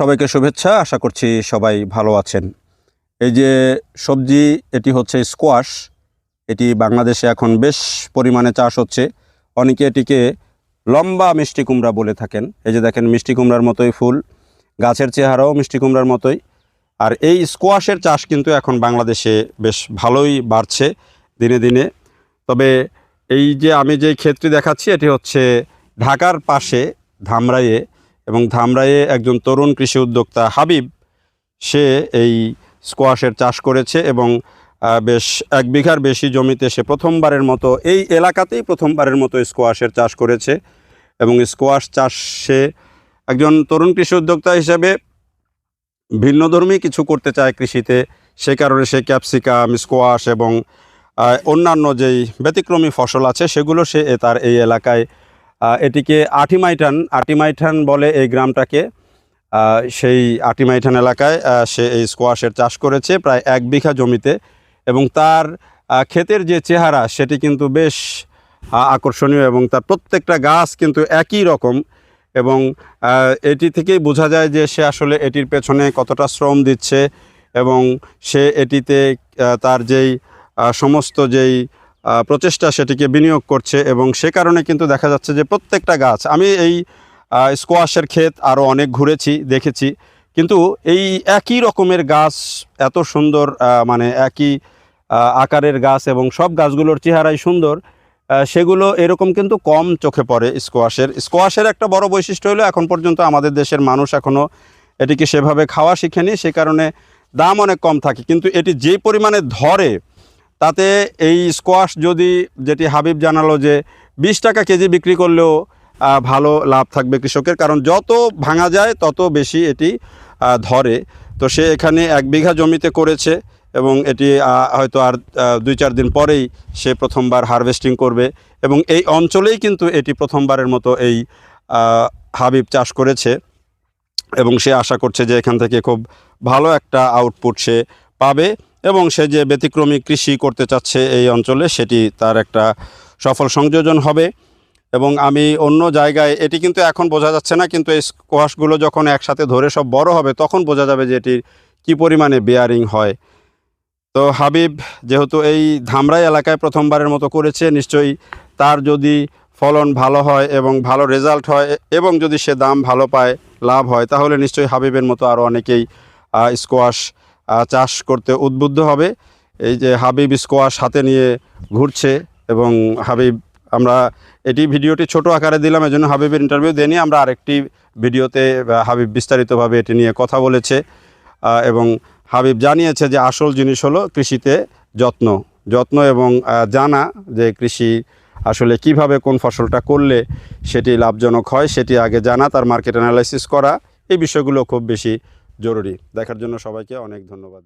সবাইকে শুভেচ্ছা, আশা করছি সবাই ভালো আছেন। এই যে সবজি, এটি হচ্ছে স্কোয়াশ এটি বাংলাদেশে এখন বেশ পরিমাণে চাষ হচ্ছে। অনেকে এটিকে লম্বা মিষ্টি কুমড়া বলে থাকেন। এই যে দেখেন, মিষ্টি কুমড়ার মতোই ফুল। গাছের চেহারাও মিষ্টি কুমড়ার মতোই। আর এই স্কোয়াশের চাষ কিন্তু এখন বাংলাদেশে বেশ ভালোই বাড়ছে দিনে দিনে। তবে এই যে আমি যে ক্ষেত্রে দেখাচ্ছি, এটি হচ্ছে ঢাকার পাশে ধামরাইয়ে এবং ধামরাইয়ে একজন তরুণ কৃষি উদ্যোক্তা হাবিব, সে এই স্কোয়াশের চাষ করেছে এবং বেশ এক বিঘার বেশি জমিতে সে প্রথমবারের মতো এই এলাকাতেই প্রথমবারের মতো স্কোয়াশের চাষ করেছে এবং স্কোয়াশ চাষে একজন তরুণ কৃষি উদ্যোক্তা হিসেবে ভিন্নধর্মী কিছু করতে চায় কৃষিতে। সে কারণে সে ক্যাপসিকাম, স্কোয়াশ এবং অন্যান্য যেই ব্যতিক্রমী ফসল আছে সেগুলো সে তার এই এলাকায় এটিকে আটিমাইঠান আটিমাইঠান বলে এই গ্রামটাকে সেই আটিমাইঠান এলাকায় সে এই স্কোয়াশের চাষ করেছে প্রায় এক বিঘা জমিতে এবং তার ক্ষেতের যে চেহারা সেটি কিন্তু বেশ আকর্ষণীয় এবং তার প্রত্যেকটা গাছ কিন্তু একই রকম এবং এটি থেকেই বোঝা যায় যে সে আসলে এটির পেছনে কতটা শ্রম দিচ্ছে এবং সে এটিতে তার যেই সমস্ত যেই প্রচেষ্টা সেটিকে বিনিয়োগ করছে এবং সে কারণে কিন্তু দেখা যাচ্ছে যে প্রত্যেকটা গাছ, আমি এই স্কোয়াশের ক্ষেত আরও অনেক ঘুরেছি, দেখেছি, কিন্তু এই একই রকমের গাছ, এত সুন্দর মানে একই আকারের গাছ এবং সব গাছগুলোর চেহারাই সুন্দর সেগুলো এরকম কিন্তু কম চোখে পড়ে স্কোয়াশের স্কোয়াশের একটা বড় বৈশিষ্ট্য হলো এখন পর্যন্ত আমাদের দেশের মানুষ এখনও এটিকে সেভাবে খাওয়া শিখেনি, সে কারণে দাম অনেক কম থাকে, কিন্তু এটি যে পরিমাণে ধরে তাতে এই স্কোয়াশ যদি যেটি হাবিব জানালো যে বিশ টাকা কেজি বিক্রি করলেও ভালো লাভ থাকবে কৃষকের, কারণ যত ভাঙা যায় তত বেশি এটি ধরে। তো সে এখানে এক বিঘা জমিতে করেছে এবং এটি হয়তো আর দুই চার দিন পরেই সে প্রথমবার হারভেস্টিং করবে এবং এই অঞ্চলেই কিন্তু এটি প্রথমবারের মতো এই হাবিব চাষ করেছে এবং সে আশা করছে যে এখান থেকে খুব ভালো একটা আউটপুট সে পাবে। এবং সে যে ব্যতিক্রমী কৃষি করতে চাচ্ছে এই অঞ্চলে, সেটি তার একটা সফল সংযোজন হবে। এবং আমি অন্য জায়গায়, এটি কিন্তু এখন বোঝা যাচ্ছে না, কিন্তু এই স্কোয়াশগুলো যখন একসাথে ধরে সব বড় হবে, তখন বোঝা যাবে যে এটির কী পরিমাণে বেয়ারিং হয়। তো হাবিব যেহেতু এই ধামরাই এলাকায় প্রথমবারের মতো করেছে, নিশ্চয়ই তার যদি ফলন ভালো হয় এবং ভালো রেজাল্ট হয়, এবং যদি সে দাম ভালো পায়, লাভ হয়, তাহলে নিশ্চয়ই হাবিবের মতো আরও অনেকেই স্কোয়াশ চাষ করতে উদ্বুদ্ধ হবে। এই যে হাবিব স্কোয়াশ হাতে নিয়ে ঘুরছে এবং হাবিব, আমরা এটি ভিডিওটি ছোট আকারে দিলাম, এজন্য হাবিবের ইন্টারভিউ দেনি আমরা আরেকটি ভিডিওতে হাবিব বিস্তারিতভাবে এটি নিয়ে কথা বলেছে। এবং হাবিব জানিয়েছে যে আসল জিনিস হলো কৃষিতে যত্ন যত্ন এবং জানা যে কৃষি আসলে কীভাবে কোন ফসলটা করলে সেটি লাভজনক হয়, সেটি আগে জানা, তার মার্কেট অ্যানালাইসিস করা, এই বিষয়গুলো খুব বেশি জরুরি। দেখার জন্য সবাইকে অনেক ধন্যবাদ।